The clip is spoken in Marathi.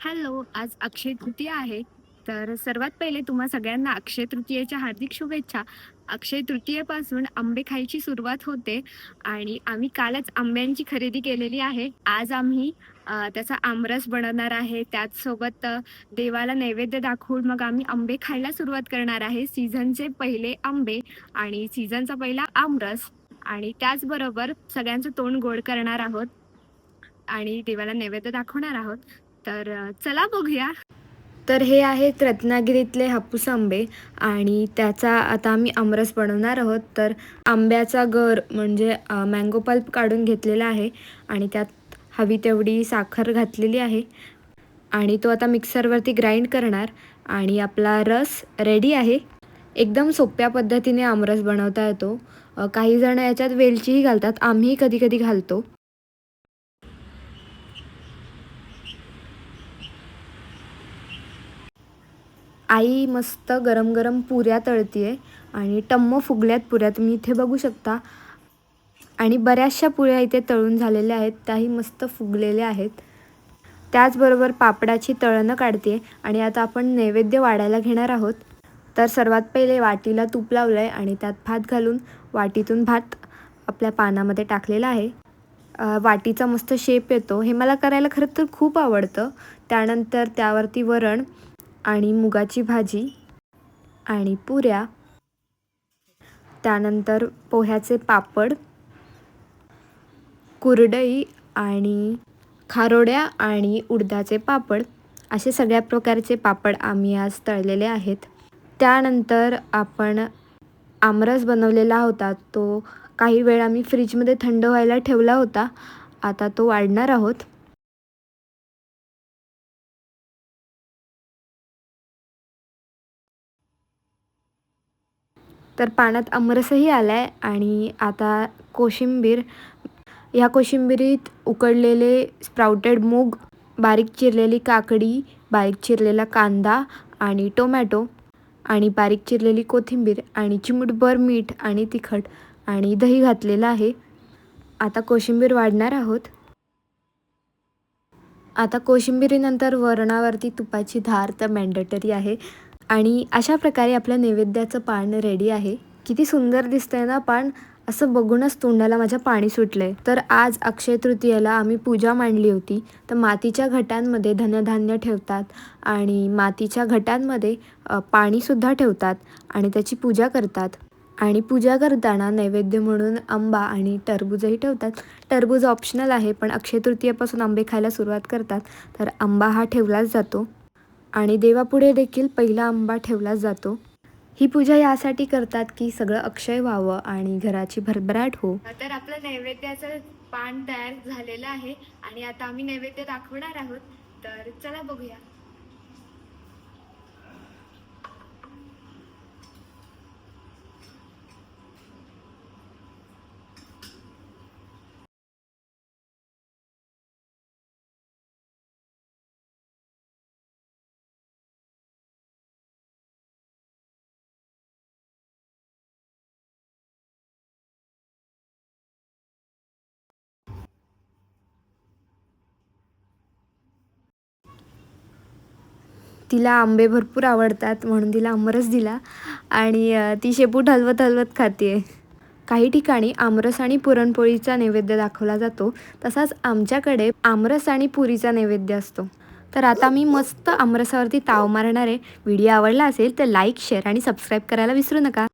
हॅलो आज अक्षय तृतीया आहे. तर सर्वात पहिले तुम्हा सगळ्यांना अक्षय तृतीयेच्या हार्दिक शुभेच्छा. अक्षय तृतीयेपासून आंबे खायची सुरुवात होते आणि आम्ही कालच आंब्यांची खरेदी केलेली आहे. आज आम्ही त्याचा आमरस बनवणार आहे. त्याचसोबत देवाला नैवेद्य दाखवून मग आम्ही आंबे खायला सुरुवात करणार आहे. सीझनचे पहिले आंबे आणि सीझनचा पहिला आमरस आणि त्याचबरोबर सगळ्यांचं तोंड गोड करणार आहोत आणि देवाला नैवेद्य दाखवणार आहोत. तर चला बघूया. तर हे आहेत रत्नागिरीतले हापूस आंबे आणि त्याचा आता आम्ही आमरस बनवणार आहोत. तर आंब्याचा गर म्हणजे मँगो पल्प काढून घेतलेला आहे आणि त्यात हवी तेवढी साखर घातलेली आहे आणि तो आता मिक्सरवरती ग्राइंड करणार आणि आपला रस रेडी आहे. एकदम सोप्या पद्धतीने आमरस बनवता येतो. काही जण याच्यात वेलचीही घालतात. आम्ही कधी कधी घालतो. आई मस्त गरम गरम पुऱ्या तळतीये आणि टम्म फुगल्यात पुऱ्या तुम्ही इथे बघू शकता. आणि बऱ्याचशा पुऱ्या इथे तळून झालेल्या आहेत. त्याही मस्त फुगलेल्या आहेत. त्याचबरोबर पापडाची तळणं काढते आणि आता आपण नैवेद्य वाढायला घेणार आहोत. तर सर्वात पहिले वाटीला तूप लावलं आहे आणि त्यात भात घालून वाटीतून भात आपल्या पानामध्ये टाकलेला आहे. वाटीचा मस्त शेप येतो. हे मला करायला खरं तर खूप आवडतं. त्यानंतर त्यावरती वरण आणि मुगाची भाजी आणि पुऱ्या. त्यानंतर पोह्याचे पापड कुरडई आणि खारोड्या आणि उडदाचे पापड. असे सगळ्या प्रकारचे पापड आम्ही आज तळलेले आहेत. त्यानंतर आपण आमरस बनवलेला होता. तो काही वेळ आम्ही फ्रीजमध्ये थंड व्हायला ठेवला होता. आता तो वाढणार आहोत. तर पाण्यात आमरसही आला आहे आणि आता कोशिंबीर ह्या कोशिंबिरीत उकडलेले स्प्राउटेड मूग बारीक चिरलेली काकडी बारीक चिरलेला कांदा आणि टोमॅटो आणि बारीक चिरलेली कोथिंबीर आणि चिमूटभर मीठ आणि तिखट आणि दही घातलेलं आहे. आता कोशिंबीर वाढणार आहोत. आता कोशिंबिरीनंतर वरणावरती तुपाची धार तर मॅन्डेटरी आहे. आणि अशा प्रकारे आपल्या नैवेद्याचं पान रेडी आहे. किती सुंदर दिसतंय ना पान? असं बघूनच तोंडाला माझ्या पाणी सुटलंय. तर आज अक्षय तृतीयेला आम्ही पूजा मांडली होती. तर मातीच्या घटांमध्ये धनधान्य ठेवतात आणि मातीच्या घटांमध्ये पाणीसुद्धा ठेवतात आणि त्याची पूजा करतात. आणि पूजा करताना नैवेद्य म्हणून आंबा आणि टरबूजही ठेवतात. टरबूज ऑप्शनल आहे पण अक्षय तृतीयेपासून आंबे खायला सुरुवात करतात. तर आंबा हा ठेवलाच जातो. आणि देवापुढे देखील पहिला आंबा ठेवला जातो. ही पूजा यासाठी करतात की सगळं अक्षय व्हावं आणि घराची भरभराट हो. तर आपलं नैवेद्याचं पान तयार झालेलं आहे आणि आता आम्ही नैवेद्य दाखवणार आहोत. तर चला बघूया. तिला आंबे भरपूर आवडतात म्हणून तिला आमरस दिला. आणि ती शेपूट हलवत हलवत खाते. काही ठिकाणी आमरस आणि पुरणपोळीचा नैवेद्य दाखवला जातो. तसाच आमच्याकडे आमरस आणि पुरीचा नैवेद्य असतो. तर आता मी मस्त आमरसावरती ताव मारणार आहे. व्हिडिओ आवडला असेल तर लाईक शेअर आणि सबस्क्राईब करायला विसरू नका.